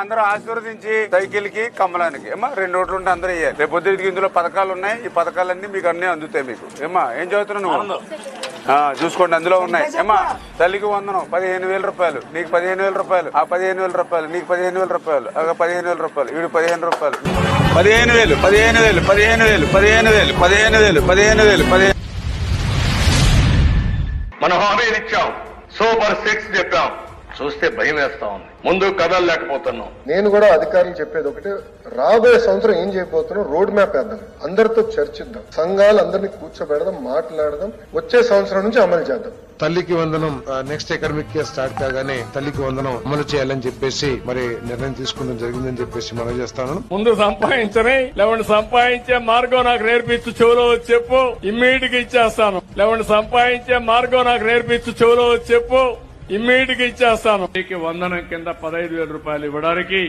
అందరూ ఆశీర్వదించి సైకిల్కి కమలానికి. ఏమ్మా రెండు రోడ్లు ఉంటే అందరూ ఇయ్యాలి రేపు పొద్దుటికి ఇందులో పథకాలు ఉన్నాయి. ఈ పథకాలన్నీ మీకు అన్ని అందుతాయి మీకు. ఏమ్మా ఏం చదువుతున్నావు నువ్వు? ఆ, చూసుకోండి అందులో ఉన్నాయి. ఏమ్మా తల్లికి వందనం పదిహేను వేల రూపాయలు. నీకు పదిహేను వేల రూపాయలు. ఆ పదిహేను వేల రూపాయలు. నీకు పదిహేను వేల రూపాయలు. ఆ పదిహేను వేల రూపాయలు. వీడు పదిహేను రూపాయలు. పదిహేను వేలు పదిహేను వేలు పదిహేను వేలు పదిహేను వేలు పదిహేను వేలు పదిహేను వేలు పదిహేను మనం హామీలు ఇచ్చాం. సూపర్ సిక్స్ చెప్పాం. చూస్తే భయం వేస్తా ఉంది. ముందు కదలలేకపోతున్నాం నేను కూడా అధికారులు చెప్పేది ఒకటే రాబోయే సంవత్సరం ఏం చేయబోతున్నాం రోడ్ మ్యాప్ వేద్దాం. అందరితో చర్చిద్దాం. సంఘాలు అందరినీ కూర్చోబెడదాం మాట్లాడదాం. వచ్చే సంవత్సరం నుంచి అమలు చేద్దాం. తల్లికి వందనం నెక్స్ట్ అకాడమిక్ ఇయర్ స్టార్ట్ కాగానే తల్లికి వందనం అమలు చేయాలని చెప్పేసి మరి నిర్ణయం తీసుకోవడం జరిగిందని చెప్పేసి మనం చేస్తాను. ముందు సంపాదించని లేవండి సంపాదించే మార్గం నాకు నేర్పించు చెవులో చెప్పు. ఇమ్మీడియట్గా ఇచ్చేస్తాను. లేవండి సంపాదించే మార్గం నాకు నేర్పించు చెవులో చెప్పు. ఇమ్మీడియట్గా ఇచ్చేస్తాను వందనం కింద పదహైదు వేల రూపాయలు ఇవ్వడానికి